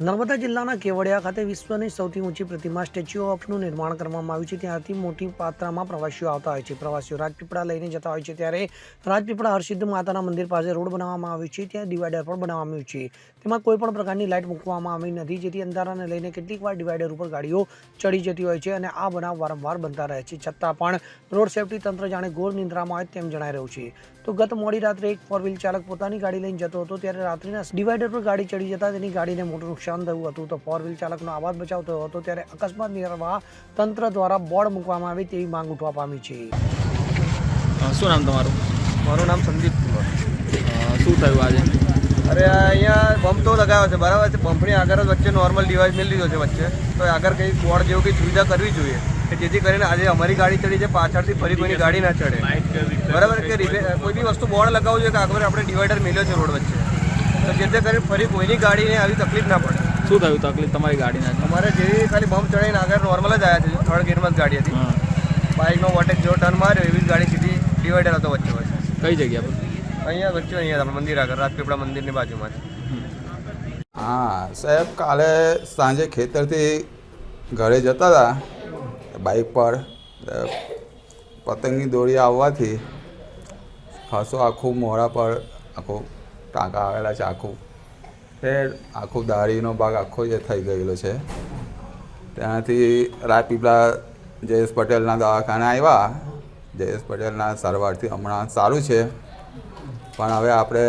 નર્મદા જિલ્લાના કેવડિયા ખાતે વિશ્વની સૌથી ઊંચી પ્રતિમા સ્ટેચ્યુ ઓફનું નિર્માણ કરવામાં આવ્યું છે. ત્યાંથી મોટી પાત્રામાં પ્રવાસીઓ આવતા હોય છે. પ્રવાસીઓ રાજપીપળા લઈને જતા હોય છે. ત્યારે રાજપીપળા હરસિદ્ધ માતાના મંદિર પાસે રોડ બનાવવામાં આવ્યો છે. ત્યાં ડિવાઈડર પણ બનાવવામાં આવ્યું છે. તેમાં કોઈ પણ પ્રકારની લાઇટ મૂકવામાં આવી નથી. જેથી અંધારાને લઈને કેટલીક વાર ડિવાઈડર ઉપર ગાડીઓ ચડી જતી હોય છે અને આ બનાવ વારંવાર બનતા રહે છે. છતાં પણ રોડ સેફટી તંત્ર જાણે ઘોર નિંદ્રામાં હોય તેમ જણાઈ રહ્યું છે. તો ગત મોડી રાત્રે એક ફોર વ્હીલ ચાલક પોતાની ગાડી લઈને જતો હતો. ત્યારે રાત્રિના ડિવાઈડર પર ગાડી ચડી જતા તેની ગાડીને મોટું નુકસાન થયું હતું તો ફોર વ્હીલ ચાલકનો આવાજ બચાવ થયો હતો ત્યારે અકસ્માત નિવારવા તંત્ર દ્વારા બોર્ડ મૂકવામાં આવે તેવી માંગ ઉઠવા પામી છે. શું નામ તમારું? મારું નામ સંદીપ કુમાર. શું થયું આજે? અરે અહીંયા બમ્પ તો લગાવ્યો છે બરાબર છે. બમ્પની આગળ જ વચ્ચે નોર્મલ ડિવાઇસ મેળ લીધો છે વચ્ચે. તો આગળ કંઈ બોર્ડ જેવું કંઈ સુવિધા કરવી જોઈએ કે જેથી કરીને આજે અમારી ગાડી ચડી છે પાછળથી ફરી કોઈની ગાડી ના ચડે. બરાબર કે કોઈ બી વસ્તુ બોર્ડ લગાવવું જોઈએ કે આગળ આપણે ડિવાઈડર મેલ્યો છે રોડ વચ્ચે. તો જેથી કરીને ફરી કોઈની ગાડીને આવી તકલીફ ના પડે. શું થયું તકલીફ તમારી ગાડીને અમારે જેવી ખાલી બમ્પ ચડાવીને આગળ નોર્મલ જ આવ્યા છે થર્ડ ગેરમાં જ ગાડી હતી. બાઇકનો વોટેક જો ટર્ન માર્યો એવી જ ગાડી સીધી ડિવાઈડર હતો વચ્ચે વચ્ચે. કઈ જગ્યા પર? અહીંયા વચ્ચે અહીંયા આપણે મંદિર આગળ રાજપીપળા મંદિરની બાજુમાં છે. હા સાહેબ કાલે સાંજે ખેતરથી ઘરે જતા હતા બાઇક પર પતંગની દોરી આવવાથી ખાસો આખું મોઢા પર આખું ટાંકા આવેલા છે આખું. એ આખું દાઢીનો ભાગ આખો જે થઈ ગયેલો છે. ત્યાંથી રાજપીપળા જયેશ પટેલના દવાખાને આવ્યા જયેશ પટેલના સારવારથી હમણાં સારું છે. પણ હવે આપણે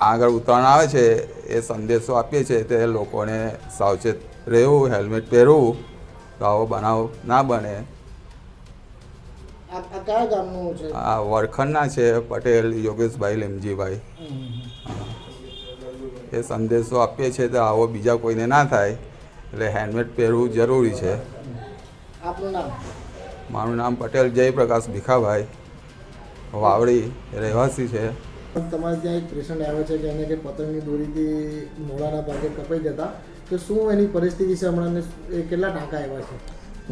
આગળ ઉત્તરાયણ આવે છે, એ સંદેશો આપીએ છીએ તે લોકોને સાવચેત રહેવું, હેલ્મેટ પહેરવું તો આવો બનાવ ના બને. કયા ગામનું છે? આ વરખંડના છે પટેલ યોગેશભાઈ લીમજીભાઈ. એ સંદેશો આપીએ છીએ તો આવો બીજા કોઈને ના થાય એટલે હેલ્મેટ પહેરવું જરૂરી છે. આપનું નામ? મારું નામ પટેલ જયપ્રકાશ ભીખાભાઈ વાવડી રહેવાસી છે. તમારે ત્યાં એક પેશન્ટ આવ્યો છે કે એને કે પતંગની દોરીથી મોડાના ભાગે કપાઈ જતા. તો શું એની પરિસ્થિતિ છે? હમણાં એ કેટલા ટાંકા આવ્યા છે?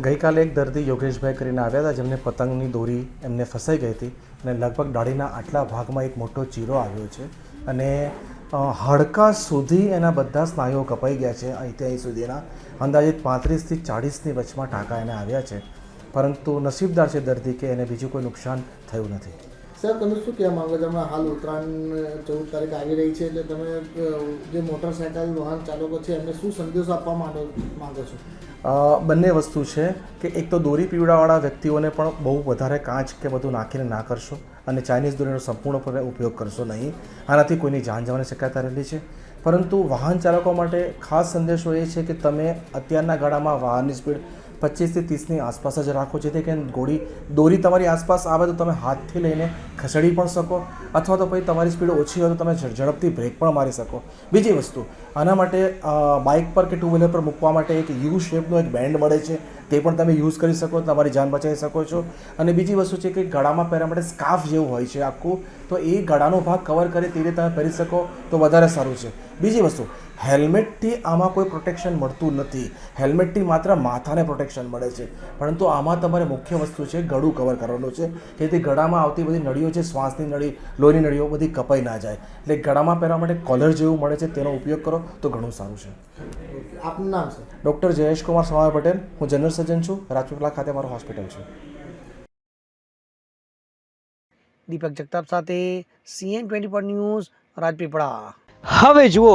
ગઈકાલે એક દર્દી યોગેશભાઈ કરીને આવ્યા હતા, જેમને પતંગની દોરી એમને ફસાઈ ગઈ હતી અને લગભગ દાઢીના આટલા ભાગમાં એક મોટો ચીરો આવ્યો છે અને હાડકા સુધી એના બધા સ્નાયુઓ કપાઈ ગયા છે અહીંથી અહીં સુધીના. અંદાજિત પાંત્રીસથી ચાળીસની વચમાં ટાંકા એને આવ્યા છે. પરંતુ નસીબદાર છે દર્દી કે એને બીજું કોઈ નુકસાન થયું નથી. સર, તમે શું કહેવા માંગો છો? હમણાં હાલ ઉત્તરાયણ, ચૌદ તારીખ આવી રહી છે એટલે તમે જે મોટરસાયકલ વાહન ચાલકો છે, એમને શું સંદેશો આપવા માંગો માંગો છો? બંને વસ્તુ છે કે એક તો દોરી પીવડાવાળા વ્યક્તિઓને પણ બહુ વધારે કાચ કે બધું નાખીને ના કરશો અને ચાઇનીઝ દોરીનો સંપૂર્ણપણે ઉપયોગ કરશો નહીં. આનાથી કોઈની જાન જવાની શક્યતા રહેલી છે. પરંતુ વાહન ચાલકો માટે ખાસ સંદેશો એ છે કે તમે અત્યારના ગાળામાં વાહનની સ્પીડ પચીસથી ત્રીસની આસપાસ જ રાખો, જેથી કે ગોળી દોરી તમારી આસપાસ આવે તો તમે હાથથી લઈને ખસેડી પણ શકો, અથવા તો પછી તમારી સ્પીડ ઓછી હોય તો તમે ઝડપથી બ્રેક પણ મારી શકો. બીજી વસ્તુ, આના માટે બાઇક પર કે ટુ વ્હીલર પર મૂકવા માટે એક યુ શેપનો એક બેન્ડ મળે છે, તે પણ તમે યુઝ કરી શકો, તમારી જાન બચાવી શકો છો. અને બીજી વસ્તુ છે કે ગળામાં પહેરવા માટે સ્કાર્ફ જેવું હોય છે આખું, તો એ ગળાનો ભાગ કવર કરે તે રીતે તમે પહેરી શકો, તો વધારે સારું છે. બીજી વસ્તુ હેલ્મેટથી આમાં કોઈ પ્રોટેક્શન મળતું નથી. હેલ્મેટથી માત્ર માથાને પ્રોટેક્શન મળે છે. પરંતુ આમાં તમારે મુખ્ય વસ્તુ છે ગળું કવર કરવાનું છે. જેથી ગળામાં આવતી બધી નળીઓ છે શ્વાસની નળી લોહીની નળીઓ બધી કપાઈ ના જાય. એટલે ગળામાં પહેરવા માટે કોલર જેવું મળે છે તેનો ઉપયોગ કરો તો ઘણું સારું છે. આપનું નામ છે? ડૉક્ટર જયેશ કુમાર સવાર પટેલ. હું જનરલ સર્જન છું. રાજપીપળા ખાતે મારું હોસ્પિટલ છે. દીપક જગતાપ સાથે CN twenty four news Rajpipla. હવે જુઓ